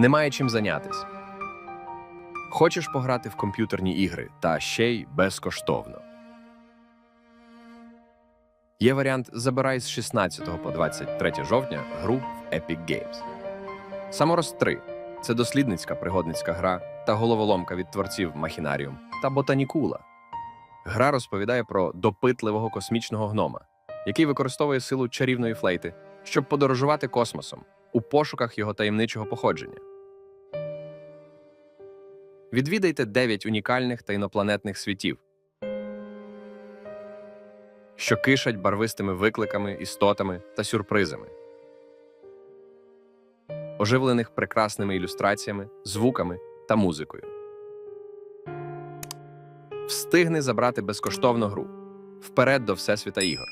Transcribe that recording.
Немає чим зайнятись. Хочеш пограти в комп'ютерні ігри та ще й безкоштовно. Є варіант забирай з 16 по 23 жовтня гру в Epic Games. Саморост 3 це дослідницька пригодницька гра та головоломка від творців Махінаріум та Ботанікула. Гра розповідає про допитливого космічного гнома, який використовує силу чарівної флейти, щоб подорожувати космосом у пошуках його таємничого походження. Відвідайте 9 унікальних та інопланетних світів, що кишать барвистими викликами, істотами та сюрпризами, оживлених прекрасними ілюстраціями, звуками та музикою. Встигни забрати безкоштовну гру вперед до Всесвіта ігор.